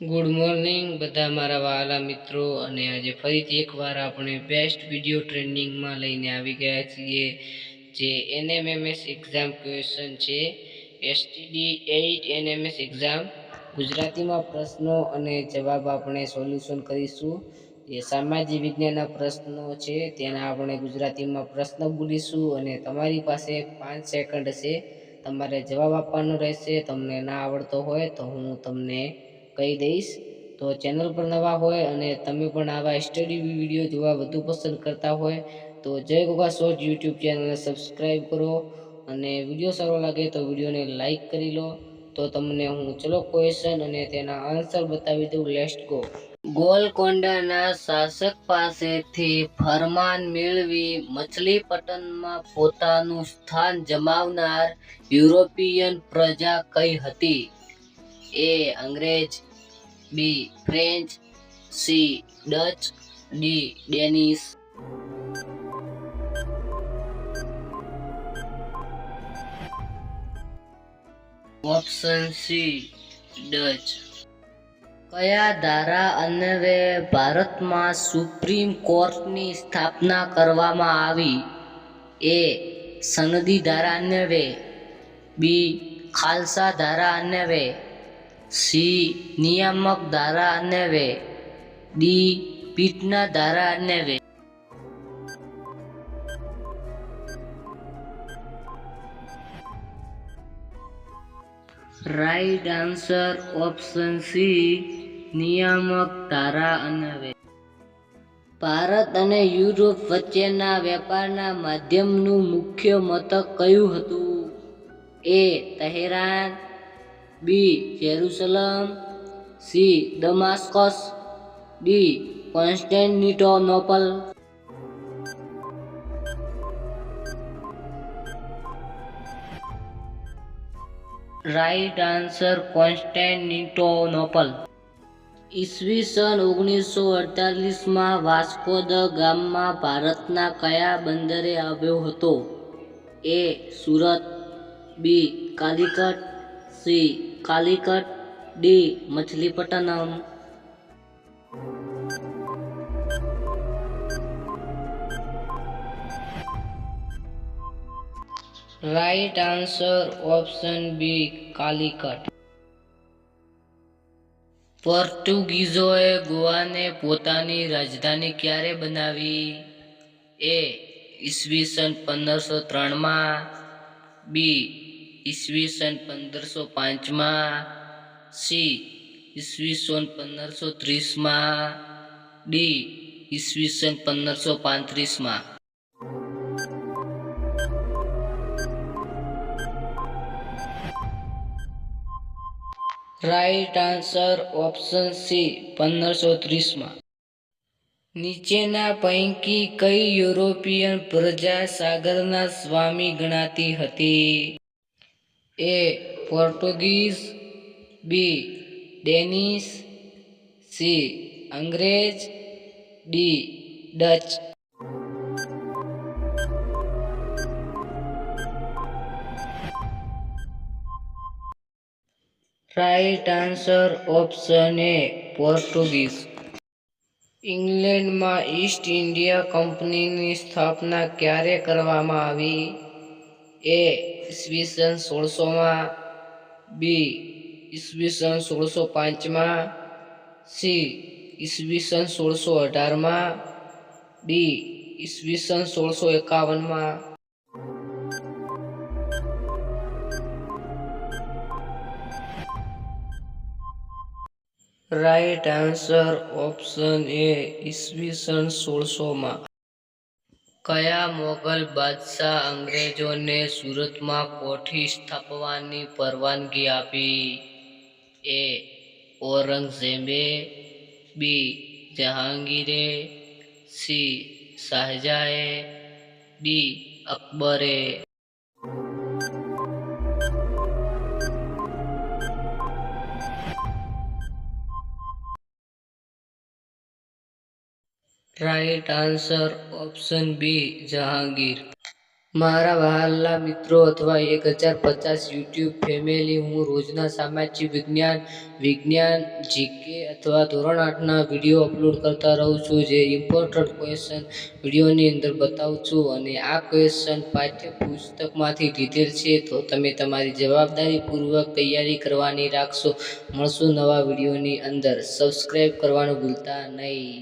Good morning બધા મારા વહાલા મિત્રો. અને આજે ફરીથી એકવાર આપણે બેસ્ટ વીડિયો ટ્રેનિંગમાં લઈને આવી ગયા છીએ, જે એનએમએમએસ એક્ઝામ ક્વેશ્ચન છે. એસટીડી એઇટ એનએમએસ એક્ઝામ ગુજરાતીમાં પ્રશ્નો અને જવાબ આપણે સોલ્યુશન કરીશું. જે સામાજિક વિજ્ઞાનના પ્રશ્નો છે, તેના આપણે ગુજરાતીમાં પ્રશ્ન બોલીશું અને તમારી પાસે પાંચ સેકન્ડ છે. તમારે જવાબ આપવાનો રહેશે, તમને ના આવડતો હોય તો હું તમને કહી દઈશ. તો ચેનલ પર નવા હોય અને તમે પણ આવા સ્ટડી વીડિયો જોવા વધુ પસંદ કરતા હોય, તો જય ગોગા શોર્ટ યુટ્યુબ ચેનલને સબસ્ક્રાઈબ કરો. અને વીડિયો સારો લાગે તો વિડીયોને લાઇક કરી લો. તો તમને હું ચલો ક્વેશ્ચન અને તેના આન્સર બતાવી દઉં. લેસ્ટ ગો ગોલકોંડાના શાસક પાસેથી ફરમાન મેળવી મછલીપટ્ટનમાં પોતાનું સ્થાન જમાવનાર યુરોપિયન પ્રજા કઈ હતી? એ અંગ્રેજ B French C Dutch D Danish option C Dutch કયા ધારા અન્વયે ભારતમાં સુપ્રીમ કોર્ટની સ્થાપના કરવામાં આવી? એ સનદી ધારા અન્વયે. બી ખાલસા ધારા અન્વયે. સી નિયામક ધારા અન્વયે ડી પીઠના ધારા અન્વયે રાઈટ આન્સર ઓપ્શન સી નિયામક ધારા અને વે. ભારત અને યુરોપ વચ્ચેના વેપારના માધ્યમનું મુખ્ય મથક કયું હતું? A, Tehran B Jerusalem C Damascus D Constantinople right answer Constantinople ઈસવીસન ઓગણીસો અડતાલીસમાં વાસ્કો દ ગામમાં ભારતના કયા બંદરે આવ્યો હતો? A Surat B Calicut C Calicut D Machilipatnam right answer option B Calicut. પોર્ટુગીઝોએ ગોવાને પોતાની રાજધાની ક્યારે બનાવી? એ, ઈસવીસન પંદરસો ત્રણમાં બી ઈસવીસન પંદરસો પાંચમાં, સી ઈસવીસન પંદરસો ત્રીસમાં, ડી ઈસવીસન પંદરસો પાંત્રીસમાં. રાઈટ આન્સર ઓપ્શન સી પંદરસો ત્રીસમાં. નીચેના પૈકી કઈ યુરોપિયન પ્રજા સાગરના સ્વામી ગણાતી હતી? A Portuguese, B Danish, C અંગ્રેજ, D Dutch. Right answer option A Portuguese. ઇંગ્લેન્ડમાં East India કંપનીની સ્થાપના ક્યારે કરવામાં આવી? એ ઈસવીસન સોળસોમાં, બી ઈસવીસન સોળસો પાંચમાં, સી ઈસવીસન સોળસો અઢારમાં, ડી ઈસવીસન સોળસો એકાવનમાં. રાઈટ આન્સર ઓપ્શન એ ઈસવીસન સોળસોમાં. કયા મોગલ બાદશાહ અંગ્રેજોને સુરતમાં કોઠી સ્થાપવાની પરવાનગી આપી? એ. ઔરંગઝેબે. બી. જહાંગીરે. સી. શાહજહાએ. ડી. અકબરે. Right answer option B, Jahangir. મારા વહાલા મિત્રો અથવા એક હજાર પચાસ યુટ્યુબ ફેમિલી, હું રોજના સામાજિક વિજ્ઞાન વિજ્ઞાન, જીકે અથવા ધોરણ આઠના વીડિયો અપલોડ કરતા રહું છું. જે ઇમ્પોર્ટન્ટ ક્વેશ્ચન વિડીયોની અંદર બતાવું છું અને આ ક્વેશ્ચન પાઠ્યપુસ્તકમાંથી લીધેલ છે તો તમે તમારી જવાબદારીપૂર્વક તૈયારી કરવાની રાખશો. મળશું નવા વિડીયોની અંદર. સબસ્ક્રાઈબ કરવાનું ભૂલતા નહીં.